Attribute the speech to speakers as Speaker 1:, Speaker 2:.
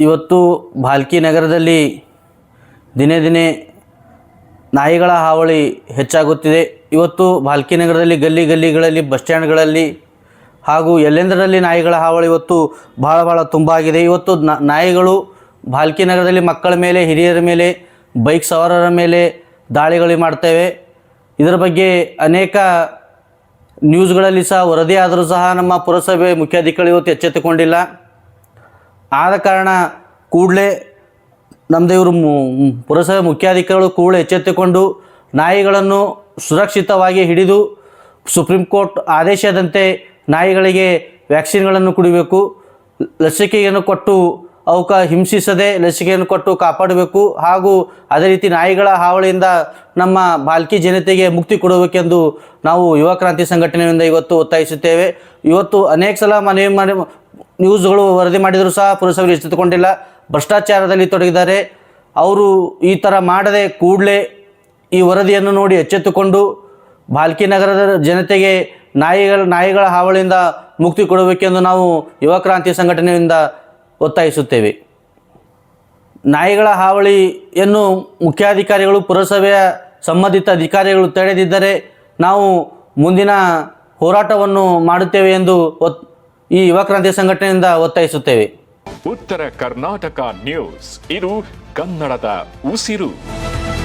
Speaker 1: ಇವತ್ತು ಭಾಲ್ಕಿ ನಗರದಲ್ಲಿ ದಿನೇ ದಿನೇ ನಾಯಿಗಳ ಹಾವಳಿ ಹೆಚ್ಚಾಗುತ್ತಿದೆ. ಇವತ್ತು ಭಾಲ್ಕಿ ನಗರದಲ್ಲಿ ಗಲ್ಲಿ ಗಲ್ಲಿಗಳಲ್ಲಿ ಬಸ್ ಸ್ಟ್ಯಾಂಡ್ಗಳಲ್ಲಿ ಹಾಗೂ ಎಲ್ಲೆಂದರಲ್ಲಿ ನಾಯಿಗಳ ಹಾವಳಿ ಇವತ್ತು ಭಾಳ ಭಾಳ ತುಂಬ ಆಗಿದೆ ಇವತ್ತು ನಾಯಿಗಳು ಭಾಲ್ಕಿ ನಗರದಲ್ಲಿ ಮಕ್ಕಳ ಮೇಲೆ, ಹಿರಿಯರ ಮೇಲೆ, ಬೈಕ್ ಸವಾರರ ಮೇಲೆ ದಾಳಿಗಳು ಮಾಡ್ತೇವೆ. ಇದರ ಬಗ್ಗೆ ಅನೇಕ ನ್ಯೂಸ್ಗಳಲ್ಲಿ ಸಹ ವರದಿಯಾದರೂ ಸಹ ನಮ್ಮ ಪುರಸಭೆ ಮುಖ್ಯಾಧಿಕಾರಿ ಇವತ್ತು ಎಚ್ಚೆತ್ತುಕೊಂಡಿಲ್ಲ. ಆದ ಕಾರಣ ಕೂಡಲೇ ನಮ್ಮದೇ ಇವರು ಪುರಸಭೆ ಮುಖ್ಯಾಧಿಕಾರಿಗಳು ಕೂಡಲೇ ಎಚ್ಚೆತ್ತುಕೊಂಡು ನಾಯಿಗಳನ್ನು ಸುರಕ್ಷಿತವಾಗಿ ಹಿಡಿದು ಸುಪ್ರೀಂ ಕೋರ್ಟ್ ಆದೇಶದಂತೆ ನಾಯಿಗಳಿಗೆ ವ್ಯಾಕ್ಸಿನ್ಗಳನ್ನು ಕುಡಿಬೇಕು, ಲಸಿಕೆಯನ್ನು ಕೊಟ್ಟು ಅವಕ್ಕೆ ಹಿಂಸಿಸದೆ ಲಸಿಕೆಯನ್ನು ಕೊಟ್ಟು ಕಾಪಾಡಬೇಕು ಹಾಗೂ ಅದೇ ರೀತಿ ನಾಯಿಗಳ ಹಾವಳಿಯಿಂದ ನಮ್ಮ ಬಾಲ್ಕಿ ಜನತೆಗೆ ಮುಕ್ತಿ ಕೊಡಬೇಕೆಂದು ನಾವು ಯುವ ಕ್ರಾಂತಿ ಸಂಘಟನೆಯಿಂದ ಇವತ್ತು ಒತ್ತಾಯಿಸುತ್ತೇವೆ. ಇವತ್ತು ಅನೇಕ ಸಲ ಮನವಿ ಮಾಡಿ ನ್ಯೂಸ್ಗಳು ವರದಿ ಮಾಡಿದರೂ ಸಹ ಪುರಸಭೆ ಎಚ್ಚೆತ್ತುಕೊಂಡಿಲ್ಲ. ಭ್ರಷ್ಟಾಚಾರದಲ್ಲಿ ತೊಡಗಿದ್ದಾರೆ. ಅವರು ಈ ಥರ ಮಾಡದೆ ಕೂಡಲೇ ಈ ವರದಿಯನ್ನು ನೋಡಿ ಎಚ್ಚೆತ್ತುಕೊಂಡು ಬಾಲ್ಕಿ ನಗರದ ಜನತೆಗೆ ನಾಯಿಗಳ ನಾಯಿಗಳ ಹಾವಳಿಯಿಂದ ಮುಕ್ತಿ ಕೊಡಬೇಕೆಂದು ನಾವು ಯುವ ಕ್ರಾಂತಿ ಸಂಘಟನೆಯಿಂದ ಒತ್ತಾಯಿಸುತ್ತೇವೆ. ನಾಯಿಗಳ ಹಾವಳಿಯನ್ನು ಮುಖ್ಯಾಧಿಕಾರಿಗಳು, ಪುರಸಭೆಯ ಸಂಬಂಧಿತ ಅಧಿಕಾರಿಗಳು ತಡೆದಿದ್ದರೆ ನಾವು ಮುಂದಿನ ಹೋರಾಟವನ್ನು ಮಾಡುತ್ತೇವೆ ಎಂದು ಒತ್ ಈ ಯುವ ಕ್ರಾಂತಿ ಸಂಘಟನೆಯಿಂದ ಒತ್ತಾಯಿಸುತ್ತೇವೆ.
Speaker 2: ಉತ್ತರ ಕರ್ನಾಟಕ ನ್ಯೂಸ್ ಇದು ಕನ್ನಡದ ಉಸಿರು.